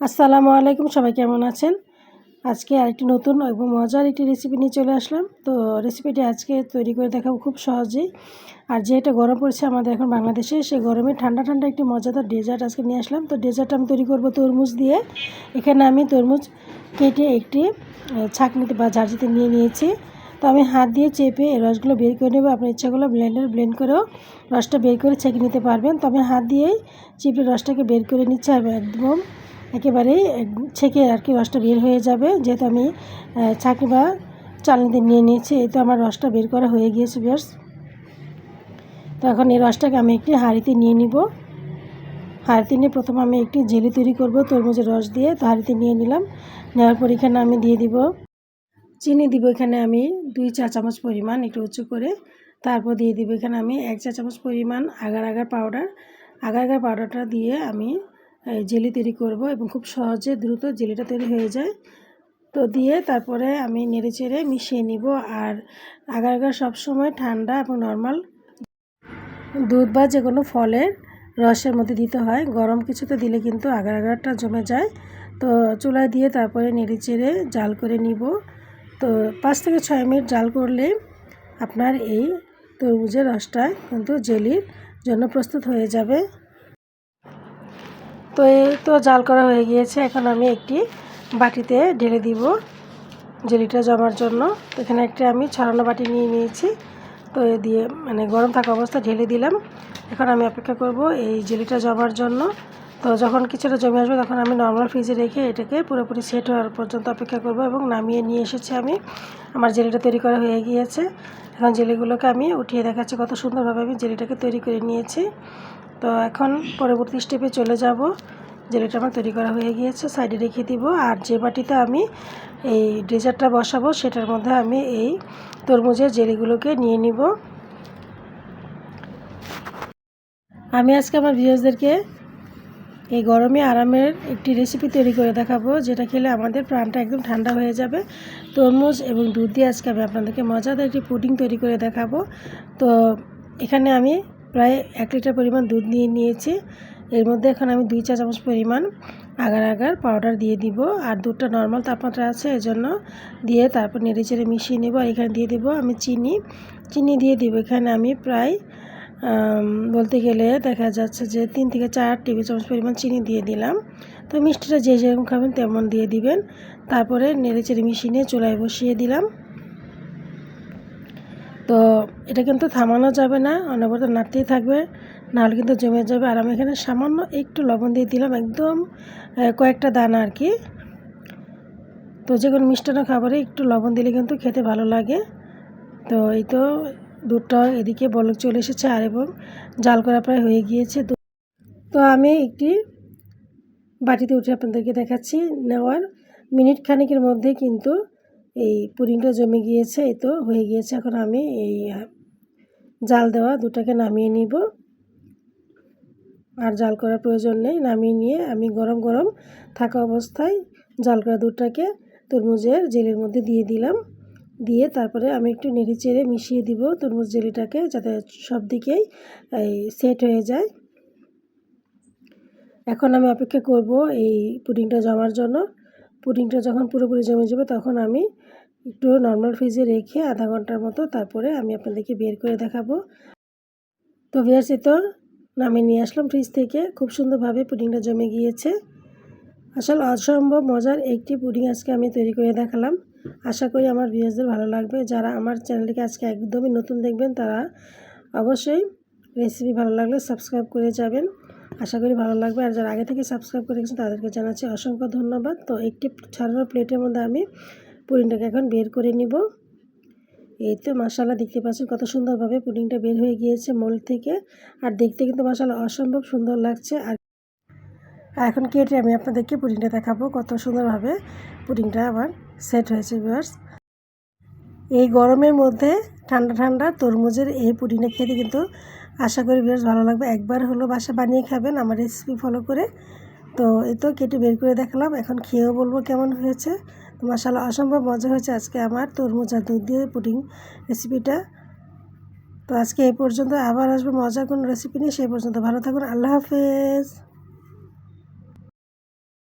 আসসালামু আলাইকুম, সবাই কেমন আছেন? আজকে আরেকটি নতুন এবং মজার একটি রেসিপি নিয়ে চলে আসলাম। তো রেসিপিটি আজকে তৈরি করে দেখাবো খুব সহজেই। আর যেহেতু গরম পড়ছে আমাদের এখন বাংলাদেশে সেই গরমে ঠান্ডা ঠান্ডা একটি মজাদার ডেজার্ট আজকে নিয়ে আসলাম। তো ডেজার্ট আমি তৈরি করব তরমুজ দিয়ে। এখানে আমি তরমুজ কেটে একটি ছাঁকনিতে বা ঝাঁঝিতে নিয়ে নিয়েছি। তো আমি হাত দিয়ে চেপে এই রসগুলো বের করে নেব। আপনার ইচ্ছাগুলো ব্লেন্ডার ব্লেন্ড করেও রসটা বের করে ছেঁকে নিতে পারবেন। তো আমি হাত দিয়েই চেপে রসটাকে বের করে নিচ্ছি আর একদম একেবারেই ছেঁকে আর কি রসটা বের হয়ে যাবে। যেহেতু আমি ছাঁকি বা চালনিতে নিয়ে নিয়েছি এই তো আমার রসটা বের করা হয়ে গিয়েছে বেশ। তো এখন এই রসটাকে আমি একটি হাঁড়িতে নিয়ে নিব। হাঁড়িতে নিয়ে প্রথম আমি একটি জেলি তৈরি করব, তরমুজের রস দিয়ে। তো হাঁড়িতে নিয়ে নিলাম। নেওয়ার পর এখানে আমি দিয়ে দিব, চিনি দিব এখানে আমি দুই চা চামচ পরিমাণ একটু উঁচু করে। তারপর দিয়ে দিব এখানে আমি এক চা চামচ পরিমাণ agar agar powder. Agar agar পাউডারটা দিয়ে আমি জেলি তৈরি করব এবং খুব সহজে দ্রুত জেলিটা তৈরি হয়ে যায়। তো দিয়ে তারপরে আমি নেড়ে চেড়ে মিশিয়ে নিব আর আগার আগার সবসময় ঠান্ডা এবং নর্মাল দুধ বা যে কোনো ফলের রসের মধ্যে দিতে হয়। গরম কিছুতে দিলে কিন্তু আগার আগারটা জমে যায়। তো চুলায় দিয়ে তারপরে নেড়ে চেড়ে জাল করে নিব। তো পাঁচ থেকে ছয় মিনিট জাল করলে আপনার এই তরমুজের রসটা কিন্তু জেলির জন্য প্রস্তুত হয়ে যাবে। তো এই তো জাল করা হয়ে গিয়েছে। এখন আমি একটি বাটিতে ঢেলে দিব জেলিটা জমার জন্য। তো এখানে একটি আমি ছড়ানো বাটি নিয়ে নিয়েছি। তো এ দিয়ে মানে গরম থাকা অবস্থা ঢেলে দিলাম। এখন আমি অপেক্ষা করব এই জেলিটা জমার জন্য। তো যখন কিছুটা জমে আসবে তখন আমি নর্মাল ফ্রিজে রেখে এটাকে পুরোপুরি সেট হওয়ার পর্যন্ত অপেক্ষা করব এবং নামিয়ে নিয়ে এসেছি আমি। আমার জেলিটা তৈরি করা হয়ে গিয়েছে। এখন জেলিগুলোকে আমি উঠিয়ে দেখাচ্ছি কত সুন্দরভাবে আমি জেলিটাকে তৈরি করে নিয়েছি। তো এখন পরবর্তী স্টেপে চলে যাব জেলিটা আমার তৈরি করা হয়ে গিয়েছে সাইডে রেখে দিব। আর যে বাটিতে আমি এই ডেজার্টটা বসাবো, সেটার মধ্যে আমি এই তরমুজের জেলিগুলোকে নিয়ে নিব। আমি আজকে আমার ভিউজদেরকে এই গরমে আরামের একটি রেসিপি তৈরি করে দেখাবো, যেটা খেলে আমাদের প্রাণটা একদম ঠান্ডা হয়ে যাবে। তরমুজ এবং দুধ দিয়ে আজকে আমি আপনাদেরকে মজাদার একটি পুডিং তৈরি করে দেখাবো। তো এখানে আমি প্রায় এক লিটার পরিমাণ দুধ নিয়ে নিয়েছি। এর মধ্যে এখন আমি দুই চা চামচ পরিমাণ আগার আগার পাউডার দিয়ে দিব। আর দুধটা নর্মাল তাপমাত্রা আছে, এজন্য দিয়ে তারপর নেড়ে চেড়ে মিশিয়ে নেব। আর এখানে দিয়ে দেবো আমি চিনি। চিনি দিয়ে দিব। এখানে আমি প্রায় বলতে গেলে দেখা যাচ্ছে যে তিন থেকে চার টেবিল চামচ পরিমাণ চিনি দিয়ে দিলাম। তো মিষ্টিটা যে যেরকম খাবেন তেমন দিয়ে দিবেন। তারপরে নেড়ে চেড়ে মিশিয়ে নিয়ে চুলায় বসিয়ে দিলাম। তো এটা কিন্তু থামানো যাবে না, অনবরত নাড়তেই থাকবে, নাহলে কিন্তু জমে যাবে। আর আমি এখানে সামান্য একটু লবণ দিয়ে দিলাম, একদম কয়েকটা দানা আর কি। তো যে কোনো মিষ্টান্ন খাবারে একটু লবণ দিলে কিন্তু খেতে ভালো লাগে। তো এই তো দুধটা এদিকে বলক চলে এসেছে, আর এবং জাল করা প্রায় হয়ে গিয়েছে। তো আমি একটি বাটিতে উঠে আপনাদেরকে দেখাচ্ছি, নেওয়ার মিনিট খানিকের মধ্যে কিন্তু এই পুডিংটা জমে গিয়েছে, এই তো হয়ে গিয়েছে। এখন আমি এই জাল দেওয়া দুটাকে নামিয়ে নিব। আর জাল করার প্রয়োজন নেই, নামিয়ে নিয়ে আমি গরম গরম থাকা অবস্থায় জাল করা দুধটাকে তরমুজের জেলের মধ্যে দিয়ে দিলাম। দিয়ে তারপরে আমি একটু নেড়ে চেড়ে মিশিয়ে দিব তরমুজ জেলিটাকে যাতে সব দিকেই সেট হয়ে যায়। এখন আমি অপেক্ষা করব এই পুডিংটা জমার জন্য। পুডিংটা যখন পুরোপুরি জমে যাবে তখন আমি একটু নর্মাল ফ্রিজে রেখে আধা ঘণ্টার মতো তারপরে আমি আপনাদেরকে বের করে দেখাবো। তো ভিয়ার্সি তো নামিয়ে নিয়ে আসলাম ফ্রিজ থেকে। খুব সুন্দরভাবে পুডিংটা জমে গিয়েছে। আসলে অসম্ভব মজার একটি পুডিং আজকে আমি তৈরি করে দেখালাম। আশা করি আমার ভিউয়ার্সদের ভালো লাগবে। যারা আমার চ্যানেলটিকে আজকে একদমই নতুন দেখবেন, তারা অবশ্যই রেসিপি ভালো লাগলে সাবস্ক্রাইব করে যাবেন। আশা করি ভালো লাগবে। আর যারা আগে থেকে সাবস্ক্রাইব করে গেছেন, তাদেরকে জানাচ্ছি অসংখ্য ধন্যবাদ। তো একটি ছাড়ানো প্লেটের মধ্যে আমি পুডিংটাকে এখন বের করে নিব। এই তো মশালা দেখতে পাচ্ছেন কত সুন্দরভাবে পুডিংটা বের হয়ে গিয়েছে মোল থেকে। আর দেখতে কিন্তু মশালা অসম্ভব সুন্দর লাগছে। আর এখন কেটে আমি আপনাদেরকে পুডিংটা দেখাবো কত সুন্দরভাবে পুডিংটা আবার সেট হয়েছে ভিউয়ার্স এই গরমের মধ্যে ঠান্ডা ঠান্ডা তরমুজের এই পুডিংটা খেতে কিন্তু আশা করি বেশ ভালো লাগবে। একবার হলো বাসা বানিয়ে খাবেন, আমার রেসিপি ফলো করে। তো এই তো কেটে বের করে দেখালাম, এখন খেয়েও বলব কেমন হয়েছে। তো মশালা অসম্ভব মজা হয়েছে আজকে আমার তরমুজ আর দুধ দিয়ে পুটিং রেসিপিটা তো আজকে এই পর্যন্ত আবার আসবে মজার কোনো রেসিপি নিয়ে, সেই পর্যন্ত ভালো থাকুন, আল্লাহ হাফেজ।